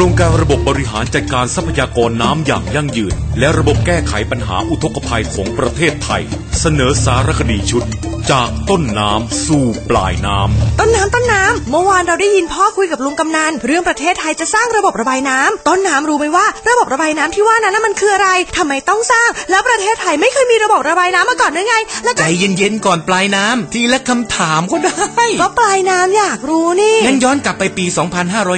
รงการระบบบริหารจัดการทรัพยากรน้ำอย่างยั่งยืน และระบบแก้ไขปัญหาอุทกภัยของประเทศไทย เสนอสารคดีชุดจากต้นน้ำสู่ปลายน้ำต้นน้ำต้นน้ำเมื่อวานเราได้ยินพ่อคุยกับลุงกำนันเรื่องประเทศไทยจะสร้างระบบระบายน้ำต้นน้ำรู้ไหมว่า ระบบระบายน้ำที่ว่านั้นนะมันคืออะไรทำไมต้องสร้าง แล้วประเทศไทยไม่เคยมีระบบระบายน้ำมาก่อนหรือไง แล้วใจก็เย็นๆก่อนปลายน้ำทีละคำถามก็ได้ก็ปลายน้ำอยากรู้นี่งั้นย้อนกลับไปปี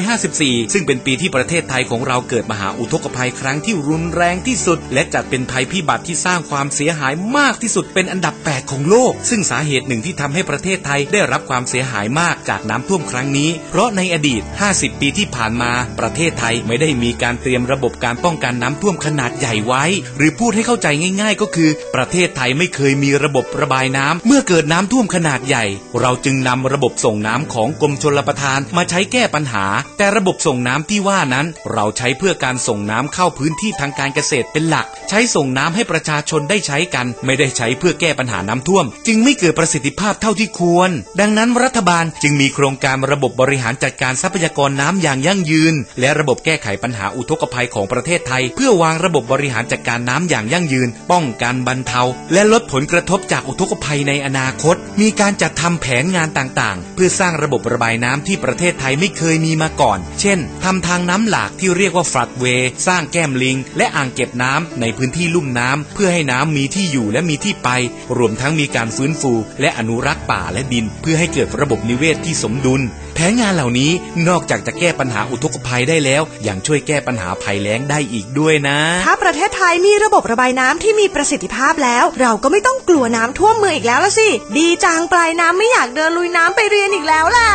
2554 ซึ่งเป็นปีที่ประเทศไทยของเราเกิดมหาอุทกภัยครั้งที่รุนแรงที่สุด และจัดเป็นภัยพิบัติที่สร้างความเสียหายมากที่สุดเป็นอันดับ 8 ของโลก ซึ่งสาเหตุหนึ่งที่ทำให้ประเทศไทยได้รับความเสียหายมากจากน้ำท่วมครั้งนี้ เพราะในอดีต 50 ปีที่ผ่านมา ประเทศไทยไม่ได้มีการเตรียมระบบการป้องกันน้ำท่วมขนาดใหญ่ไว้ หรือพูดให้เข้าใจง่าย ๆ ก็คือ ประเทศไทยไม่เคยมีระบบระบายน้ำเมื่อเกิดน้ำท่วมขนาดใหญ่ เราจึงนำระบบส่งน้ำของกรมชลประทานมาใช้แก้ปัญหา แต่ระบบส่งน้ำที่ว่านั้น เราใช้เพื่อการส่งน้ำเข้าพื้นที่ทางการเกษตรเป็นหลัก ใช้ส่งน้ำให้ประชาชนได้ใช้กัน ไม่ได้ใช้เพื่อแก้ปัญหาน้ำท่วม จึงไม่เกิดประสิทธิภาพเท่าที่ควร ดังนั้นรัฐบาลจึงมีโครงการระบบบริหารจัดการทรัพยากรน้ำอย่างยั่งยืน และระบบแก้ไขปัญหาอุทกภัยของประเทศไทย เพื่อวางระบบบริหารจัดการน้ำอย่างยั่งยืน ป้องกันบรรเทา และลดผลกระทบจากอุทกภัยในอนาคต มีการจัดทำแผนงานต่างๆ เพื่อสร้างระบบระบายน้ำที่ประเทศไทยไม่เคยมีมาก่อน เช่นทำทางน้ำหลากที่เรียกว่าฟลัดเวย์สร้างแก้มลิง และอ่างเก็บน้ำในพื้นที่ลุ่มน้ำเพื่อให้น้ำมีที่อยู่และมีที่ไป รวมทั้งมีการฟื้นฟูและอนุรักษ์ป่าและดิน เพื่อให้เกิดระบบนิเวศที่สมดุล แผนงานเหล่านี้นอกจากจะแก้ปัญหาอุทกภัยได้แล้ว ยังช่วยแก้ปัญหาภัยแล้งได้อีกด้วยนะ ถ้าประเทศไทยมีระบบระบายน้ำที่มีประสิทธิภาพแล้ว เราก็ไม่ต้องกลัวน้ำท่วมเมืองอีกแล้วละสิ ดีจังปลายน้ำไม่อยากเดินลุยน้ำไปเรียนอีกแล้วล่ะ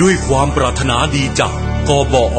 ด้วยความปรารถนาดีจากกบอ